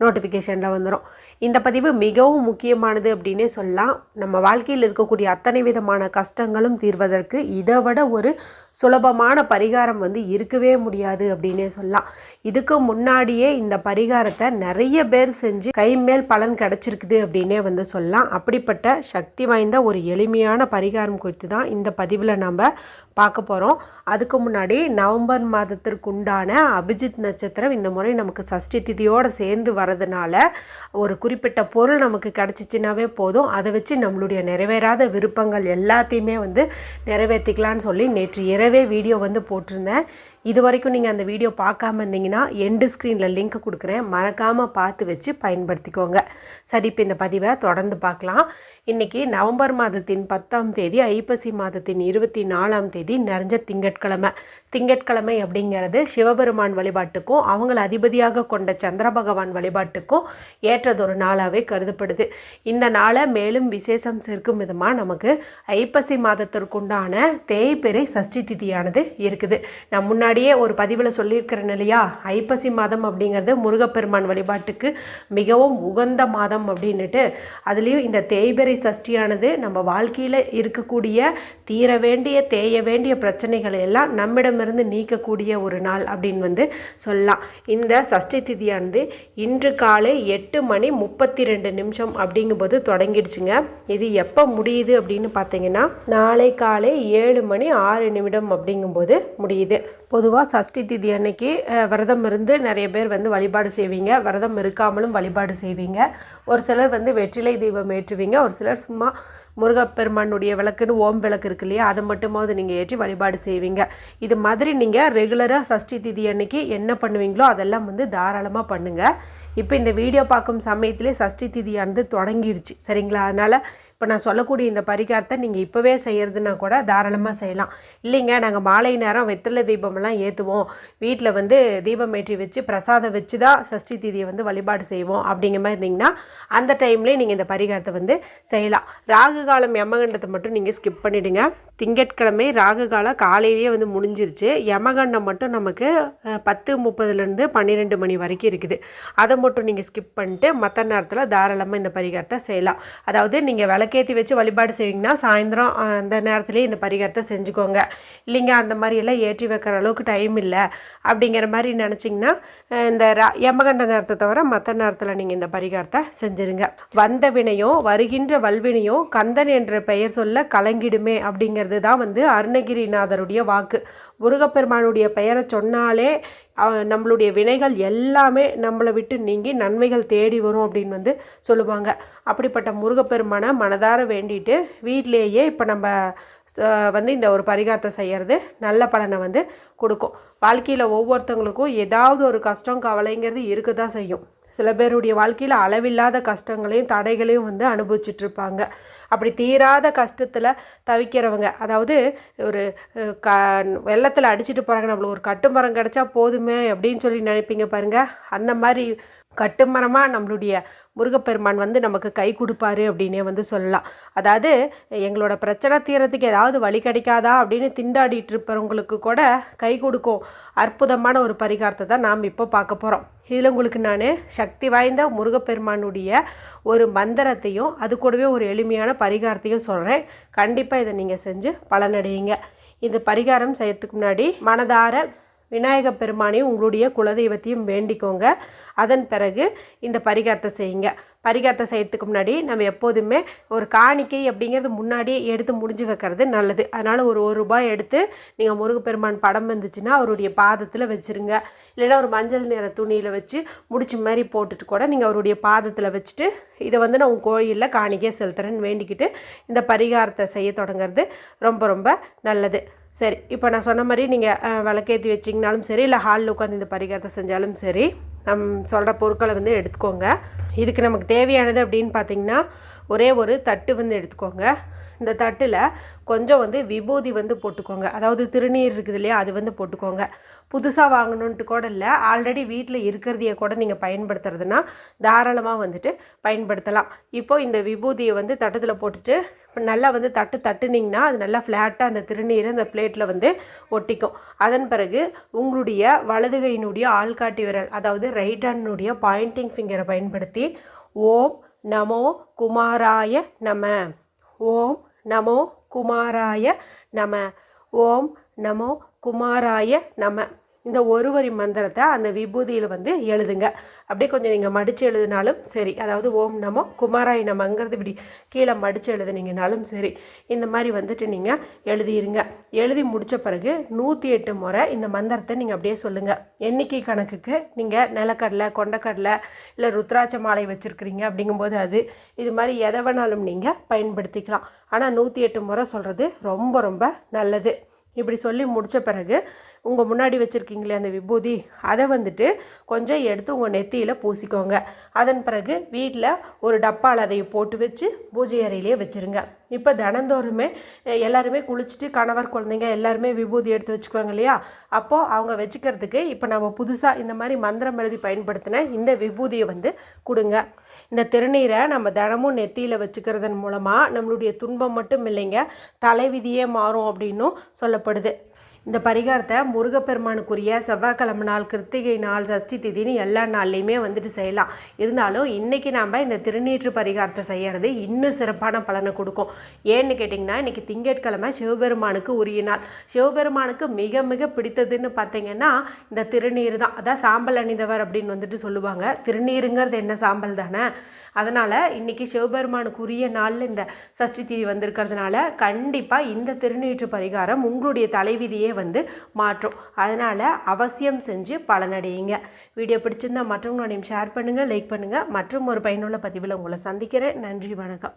நோட்டிஃபிகேஷனில் வந்துடும் இந்த பதிவு மிகவும் முக்கியமானது அப்படின்னே சொல்லலாம். நம்ம வாழ்க்கையில் இருக்கக்கூடிய அத்தனை விதமான கஷ்டங்களும் தீர்வதற்கு இதை விட ஒரு சுலபமான பரிகாரம் வந்து இருக்கவே முடியாது அப்படின்னே சொல்லலாம். இதுக்கு முன்னாடியே இந்த பரிகாரத்தை நிறைய பேர் செஞ்சு கை மேல் பலன் கிடச்சிருக்குது அப்படின்னே வந்து சொல்லலாம். அப்படிப்பட்ட சக்தி வாய்ந்த ஒரு எளிமையான பரிகாரம் குறித்து தான் இந்த பதிவில் நம்ம பார்க்க போகிறோம் அதுக்கு முன்னாடி நவம்பர் மாதத்திற்கு உண்டான அபிஜித் நட்சத்திரம் இந்த முறை நமக்கு சஷ்டி திதியோடு சேர்ந்து வரதுனால ஒரு குறிப்பிட்ட பொருள் நமக்கு கிடச்சிச்சின்னாவே போதும். அதை வச்சு நம்மளுடைய நிறைவேறாத விருப்பங்கள் எல்லாத்தையுமே வந்து நிறைவேற்றிக்கலான்னு சொல்லி நேற்று இரவே வீடியோ வந்து போட்டிருந்தேன். இது வரைக்கும் நீங்கள் அந்த வீடியோ பார்க்காம இருந்தீங்கன்னா எண்டு ஸ்க்ரீனில் லிங்க் கொடுக்குறேன். மறக்காமல் பார்த்து வச்சு பயன்படுத்திக்கோங்க. சரி இப்போ இந்த பதிவை தொடர்ந்து பார்க்கலாம். இன்றைக்கி நவம்பர் மாதத்தின் பத்தாம் தேதி ஐப்பசி மாதத்தின் இருபத்தி நாலாம் தேதி நிறைஞ்ச திங்கட்கிழமை. திங்கட்கிழமை அப்படிங்கிறது சிவபெருமான் வழிபாட்டுக்கும் அவங்கள அதிபதியாக கொண்ட சந்திர பகவான் வழிபாட்டுக்கும் ஏற்றதொரு நாளாகவே கருதப்படுது. இந்த நாளை மேலும் விசேஷம் சேர்க்கும் விதமாக நமக்கு ஐப்பசி மாதத்திற்குண்டான தேய்பிறை சஷ்டி திதியானது இருக்குது. நான் முன்னாடியே ஒரு பதிவில் சொல்லியிருக்கிறேன் இல்லையா? ஐப்பசி மாதம் அப்படிங்கிறது முருகப்பெருமான் வழிபாட்டுக்கு மிகவும் உகந்த மாதம் அப்படின்னுட்டு. அதுலேயும் இந்த தேய்பிறை சஷ்டியானது நம்ம வாழ்க்கையில் இருக்கக்கூடிய தீர வேண்டிய தேய வேண்டிய பிரச்சனைகளை எல்லாம் நம்மிடமிருந்து நீக்கக்கூடிய ஒரு நாள் அப்படின்னு வந்து சொல்லலாம். இந்த சஷ்டி திதியானது இன்று காலை எட்டு மணி முப்பத்தி ரெண்டு நிமிஷம் அப்படிங்கும்போது தொடங்கிடுச்சுங்க. இது எப்போ முடியுது அப்படின்னு பார்த்தீங்கன்னா நாளை காலை ஏழு மணி ஆறு நிமிடம் அப்படிங்கும்போது முடியுது. பொதுவாக சஷ்டி திதி அன்னைக்கு விரதம் இருந்து நிறைய பேர் வந்து வழிபாடு செய்வீங்க. விரதம் இருக்காமலும் வழிபாடு செய்வீங்க. ஒரு சிலர் வந்து வெற்றிலை தீபம் ஏற்றுவீங்க. ஒரு சிலர் சும்மா முருகப்பெருமானுடைய விளக்குன்னு ஓம் விளக்கு இருக்கு இல்லையா? அதை மட்டுமாவது நீங்கள் ஏற்றி வழிபாடு செய்வீங்க. இது மாதிரி நீங்கள் ரெகுலராக சஷ்டி திதி அன்னைக்கு என்ன பண்ணுவீங்களோ அதெல்லாம் வந்து தாராளமாக பண்ணுங்கள் இப்போ இந்த வீடியோ பார்க்கும் சமயத்திலே சஷ்டி திதியானது தொடங்கிடுச்சு சரிங்களா? அதனால் இப்போ நான் சொல்லக்கூடிய இந்த பரிகாரத்தை நீங்கள் இப்போவே செய்கிறதுனா கூட தாராளமாக செய்யலாம். இல்லைங்க நாங்கள் மாலை நேரம் வெத்தலை தீபமெல்லாம் ஏற்றுவோம் வீட்டில் வந்து தீபம் ஏற்றி வச்சு பிரசாதம் வச்சு தான் சஷ்டி தீதியை வந்து வழிபாடு செய்வோம் அப்படிங்கிற மாதிரி இருந்தீங்கன்னா அந்த டைம்லேயே நீங்கள் இந்த பரிகாரத்தை வந்து செய்யலாம். ராகு காலம் யமகண்டத்தை மட்டும் நீங்கள் ஸ்கிப் பண்ணிவிடுங்க திங்கட்கிழமை ராகு காலம் காலையிலேயே வந்து முடிஞ்சிருச்சு. யமகண்டம் மட்டும் நமக்கு பத்து முப்பதுலேருந்து பன்னிரெண்டு மணி வரைக்கும் இருக்குது. அதை மட்டும் நீங்கள் ஸ்கிப் பண்ணிட்டு மற்ற நேரத்தில் தாராளமாக இந்த பரிகாரத்தை செய்யலாம். அதாவது நீங்கள் விளக்கேற்றி வச்சு வழிபாடு செய்வீங்கன்னா சாயந்தரம் அந்த நேரத்துலேயே இந்த பரிகாரத்தை செஞ்சுக்கோங்க. இல்லைங்க அந்த மாதிரியெல்லாம் ஏற்றி வைக்கிற அளவுக்கு டைம் இல்லை. அப்படிங்கிற மாதிரி நினச்சிங்கன்னா இந்த ரா யமகண்ட நேரத்தை தவிர மற்ற நேரத்தில் நீங்கள் இந்த பரிகாரத்தை செஞ்சுருங்க. வந்த வினையும் வருகின்ற வல்வினையும் கந்தன் என்ற பெயர் சொல்ல கலங்கிடுமே அப்படிங்கிறது தான் வந்து அருணகிரிநாதருடைய வாக்கு. முருகப்பெருமானுடைய பெயரை சொன்னாலே நம்மளுடைய வினைகள் எல்லாமே நம்மளை விட்டு நீங்கி நன்மைகள் தேடி வரும் அப்படின்னு வந்து சொல்லுவாங்க. அப்படிப்பட்ட முருகப்பெருமானை மனதார வேண்டிட்டு வீட்டிலேயே இப்போ நம்ம வந்து இந்த ஒரு பரிகாரத்தை செய்கிறது நல்ல பலனை வந்து கொடுக்கும். வாழ்க்கையில் ஒவ்வொருத்தவங்களுக்கும் ஏதாவது ஒரு கஷ்டம் கவலைங்கிறது இருக்க தான் செய்யும். சில பேருடைய வாழ்க்கையில் அளவில்லாத கஷ்டங்களையும் தடைகளையும் வந்து அனுபவிச்சுட்ருப்பாங்க அப்படி தீராத கஷ்டத்தில் தவிக்கிறவங்க. அதாவது ஒரு க வெள்ளத்தில் அடிச்சிட்டு போகிறாங்க நம்மளுக்கு ஒரு கட்டுமரம் கிடச்சா போதுமே அப்படின்னு சொல்லி நினைப்பீங்க பாருங்கள் அந்த மாதிரி கட்டுமரமாக நம்மளுடைய முருகப்பெருமான் வந்து நமக்கு கை கொடுப்பாரு அப்படின்னே வந்து சொல்லலாம். அதாவது எங்களோட பிரச்சனை தீரத்துக்கு ஏதாவது வழி கிடைக்காதா அப்படின்னு திண்டாடிட்டு இருப்பவங்களுக்கு கூட கை கொடுக்கும் அற்புதமான ஒரு பரிகாரத்தை தான் நாம் இப்போ பார்க்க போகிறோம் இதில் உங்களுக்கு நான் சக்தி வாய்ந்த முருகப்பெருமானுடைய ஒரு மந்திரத்தையும் அது கூடவே ஒரு எளிமையான பரிகாரத்தையும் சொல்கிறேன் கண்டிப்பாக இதை நீங்கள் செஞ்சு பலனடையுங்க. இந்த பரிகாரம் செய்யறதுக்கு முன்னாடி மனதார விநாயக பெருமானையும் உங்களுடைய குலதெய்வத்தையும் வேண்டிக்கோங்க. அதன் பிறகு இந்த பரிகாரத்தை செய்யுங்க. பரிகாரத்தை செய்யறதுக்கு முன்னாடி நம்ம எப்போதுமே ஒரு காணிக்கை அப்படிங்கிறது முன்னாடியே எடுத்து முடிஞ்சு வைக்கிறது நல்லது. அதனால் ஒரு ஒரு ரூபாய் எடுத்து நீங்கள் முருகப்பெருமான் படம் வந்துச்சுன்னா அவருடைய பாதத்தில் வச்சுருங்க. இல்லைன்னா ஒரு மஞ்சள் நிற துணியில் வச்சு முடிச்சு மாதிரி போட்டுட்டு கூட நீங்கள் அவருடைய பாதத்தில் வச்சுட்டு இதை வந்து நான் உங்கள் கோயிலில் காணிக்கையை செலுத்துறேன்னு வேண்டிக்கிட்டு இந்த பரிகாரத்தை செய்ய தொடங்குறது ரொம்ப ரொம்ப நல்லது. சரி இப்போ நான் சொன்ன மாதிரி நீங்கள் விளக்கேற்றி வச்சிங்கனாலும் சரி இல்லை ஹாலில் உட்காந்து இந்த பரிகாரத்தை செஞ்சாலும் சரி நம் சொல்கிற பொருட்களை வந்து எடுத்துக்கோங்க. இதுக்கு நமக்கு தேவையானது அப்படின்னு பார்த்தீங்கன்னா ஒரே ஒரு தட்டு வந்து எடுத்துக்கோங்க. இந்த தட்டில் கொஞ்சம் வந்து விபூதி வந்து போட்டுக்கோங்க. அதாவது திருநீர் இருக்குது இல்லையா அது வந்து போட்டுக்கோங்க. புதுசாக வாங்கணுன்ட்டு கூட இல்லை ஆல்ரெடி வீட்டில் இருக்கிறதைய கூட நீங்கள் பயன்படுத்துறதுனா தாராளமாக வந்துட்டு பயன்படுத்தலாம். இப்போது இந்த விபூதியை வந்து தட்டத்தில் போட்டுட்டு நல்லா வந்து தட்டு தட்டுனிங்கன்னா அது நல்லா ஃப்ளாட்டாக அந்த திருநீர் அந்த பிளேட்டில் வந்து ஒட்டிக்கும். அதன் பிறகு உங்களுடைய வலதுகையினுடைய ஆள்காட்டி விரல் அதாவது ரைட் ஹேண்டினுடைய பாயிண்டிங் ஃபிங்கரை பயன்படுத்தி ஓம் நமோ குமாராய நம. ஓம் நமோ குமாராய நம. ஓம் நமோ குமாராய நம. இந்த ஒரு வரி மந்திரத்தை அந்த விபூதியில் வந்து எழுதுங்க. அப்படியே கொஞ்சம் நீங்கள் மடித்து எழுதினாலும் சரி. அதாவது ஓம் நமோ குமாராய நமங்கிறது இப்படி கீழே மடித்து எழுதுனீங்கனாலும் சரி. இந்த மாதிரி வந்துட்டு நீங்கள் எழுதிருங்க. எழுதி முடித்த பிறகு நூற்றி எட்டு முறை இந்த மந்திரத்தை நீங்கள் அப்படியே சொல்லுங்கள் எண்ணிக்கை கணக்குக்கு நீங்கள் நிலக்கடலை கொண்டக்கடலை இல்லை ருத்ராட்ச மாலை வச்சுருக்கிறீங்க அப்படிங்கும்போது அது இது மாதிரி எதை வேணாலும் நீங்கள் பயன்படுத்திக்கலாம். ஆனால் நூற்றி எட்டு முறை சொல்கிறது ரொம்ப ரொம்ப நல்லது. இப்படி சொல்லி முடித்த பிறகு உங்கள் முன்னாடி வச்சுருக்கீங்களே அந்த விபூதி அதை வந்துட்டு கொஞ்சம் எடுத்து உங்கள் நெத்தியில் பூசிக்கோங்க. அதன் பிறகு வீட்டில் ஒரு டப்பாவில் அதை போட்டு வச்சு பூஜை அறையிலேயே வச்சுருங்க. இப்போ தினந்தோறுமே எல்லாருமே குளிச்சுட்டு கணவர் குழந்தைங்க எல்லாருமே விபூதி எடுத்து வச்சுக்குவாங்க இல்லையா? அப்போது அவங்க வச்சுக்கிறதுக்கு இப்போ நம்ம புதுசாக இந்த மாதிரி மந்திரம் எழுதி பயன்படுத்தின இந்த விபூதியை வந்து கொடுங்க. இந்த திருநீரை நம்ம தினமும் நெத்தியில் வச்சுக்கிறதன் மூலமாக நம்மளுடைய துன்பம் மட்டும் இல்லைங்க தலைவிதியே மாறும் அப்படின்னும் சொல்லப்படுது. இந்த பரிகாரத்தை முருகப்பெருமானுக்குரிய செவ்வாய்க்கிழமை நாள் கிருத்திகை நாள் சஷ்டி திதின்னு எல்லா நாள்லையுமே வந்துட்டு செய்யலாம். இருந்தாலும் இன்றைக்கி நாம் இந்த திருநீற்று பரிகாரத்தை செய்கிறது இன்னும் சிறப்பான பலனை கொடுக்கும். ஏன்னு கேட்டிங்கன்னா இன்றைக்கி திங்கட்கிழமை சிவபெருமானுக்கு உரிய நாள். சிவபெருமானுக்கு மிக மிக பிடித்ததுன்னு பார்த்தீங்கன்னா இந்த திருநீர் தான் அதான் சாம்பல் அணிந்தவர் அப்படின்னு வந்துட்டு சொல்லுவாங்க. திருநீருங்கிறது என்ன சாம்பல் தானே? அதனால் இன்றைக்கி சிவபெருமானுக்குரிய நாளில் இந்த சஷ்டி தீதி வந்திருக்கிறதுனால கண்டிப்பாக இந்த திருநீற்று பரிகாரம் உங்களுடைய தலைவிதியே வந்து மாற்றும். அதனால் அவசியம் செஞ்சு பலனடையுங்க. வீடியோ பிடிச்சிருந்தா மற்றவங்களோடையும் ஷேர் பண்ணுங்கள் லைக் பண்ணுங்கள் மற்றும் ஒரு பயனுள்ள பதிவில் உங்களை சந்திக்கிறேன். நன்றி வணக்கம்.